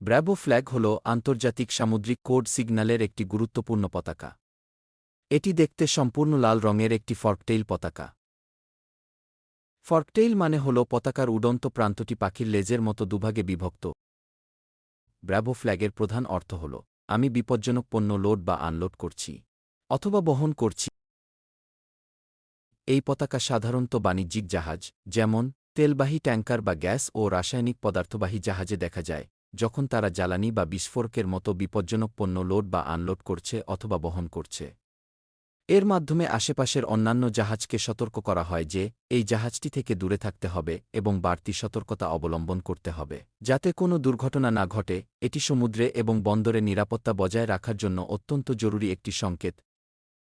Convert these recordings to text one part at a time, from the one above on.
Bravo flag হল আন্তর্জাতিক সামুদ্রিক কোড সিগন্যালের একটি গুরুত্বপূর্ণ পতাকা। এটি দেখতে সম্পূর্ণ লাল রঙের একটি ফর্কটেইল পতাকা। ফর্কটেইল মানে হল পতাকার উডন্ত প্রান্তটি পাখির লেজের মতো দুভাগে বিভক্ত। ব্র্যাভো ফ্ল্যাগের প্রধান অর্থ হল, আমি বিপজ্জনক পণ্য লোড বা আনলোড করছি, অথবা বহন করছি। এই পতাকা সাধারণত বাণিজ্যিক জাহাজ, যেমন তেলবাহী ট্যাঙ্কার বা গ্যাস ও রাসায়নিক পদার্থবাহী জাহাজে দেখা যায়। যখন তারা জ্বালানি বা বিস্ফোরকের মতো বিপজ্জনক পণ্য লোড বা আনলোড করছে অথবা বহন করছে। এর মাধ্যমে আশেপাশের অন্যান্য জাহাজকে সতর্ক করা হয় যে, এই জাহাজটি থেকে দূরে থাকতে হবে এবং বাড়তি সতর্কতা অবলম্বন করতে হবে। যাতে কোনো দুর্ঘটনা না ঘটে, এটি সমুদ্রে এবং বন্দরে নিরাপত্তা বজায় রাখার জন্য অত্যন্ত জরুরি একটি সংকেত।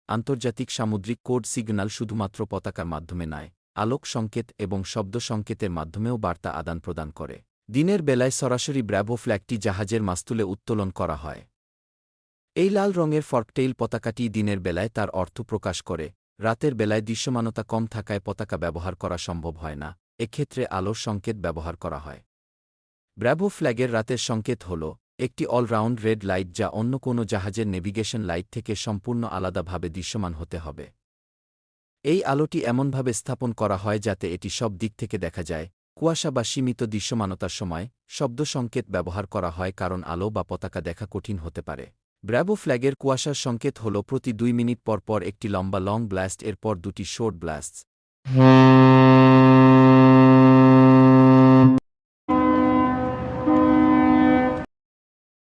আন্তর্জাতিক সামুদ্রিক কোড সিগন্যাল শুধুমাত্র পতাকার মাধ্যমে নয়, আলোক সংকেত এবং শব্দ সংকেতের মাধ্যমেও বার্তা আদান প্রদান করে। দিনের বেলায় সরাসরি ব্র্যাভো ফ্ল্যাগটি জাহাজের মাস্তুলে উত্তোলন করা হয়। এই লাল রঙের ফর্কটেইল পতাকাটি দিনের বেলায় তার অর্থ প্রকাশ করে, রাতের বেলায় দৃশ্যমানতা কম থাকায় পতাকা ব্যবহার করা সম্ভব হয় না, এক্ষেত্রে আলোর সংকেত ব্যবহার করা হয়। ব্র্যাভো ফ্ল্যাগের রাতের সংকেত হল, একটি অলরাউন্ড রেড লাইট যা অন্য কোনো জাহাজের নেভিগেশন লাইট থেকে সম্পূর্ণ আলাদাভাবে দৃশ্যমান হতে হবে। এই আলোটি এমনভাবে স্থাপন করা হয় যাতে এটি সব দিক থেকে দেখা যায় কুয়াশা বা সীমিত দৃশ্যমানতার সময় শব্দ সংকেত ব্যবহার করা হয় কারণ আলো বা পতাকা দেখা কঠিন হতে পারে। ব্র্যাবো ফ্ল্যাগের কুয়াশার সংকেত হল প্রতি দুই মিনিট পর পর একটি লম্বা লং ব্লাস্ট, এরপর দুটি শোর্ট ব্লাস্ট।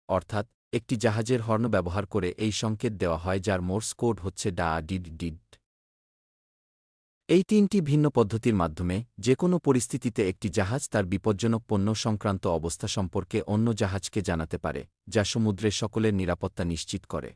অর্থাৎ, একটি জাহাজের হর্ন ব্যবহার করে এই সংকেত দেওয়া হয় যার মোর্স কোড হচ্ছে ডা, ডিড ডিড। এই তিনটি ভিন্ন পদ্ধতির মাধ্যমে যে কোনো পরিস্থিতিতে একটি জাহাজ তার বিপজ্জনক পণ্য সংক্রান্ত অবস্থা সম্পর্কে অন্য জাহাজকে জানাতে পারে, যা সমুদ্রে সকলের নিরাপত্তা নিশ্চিত করে।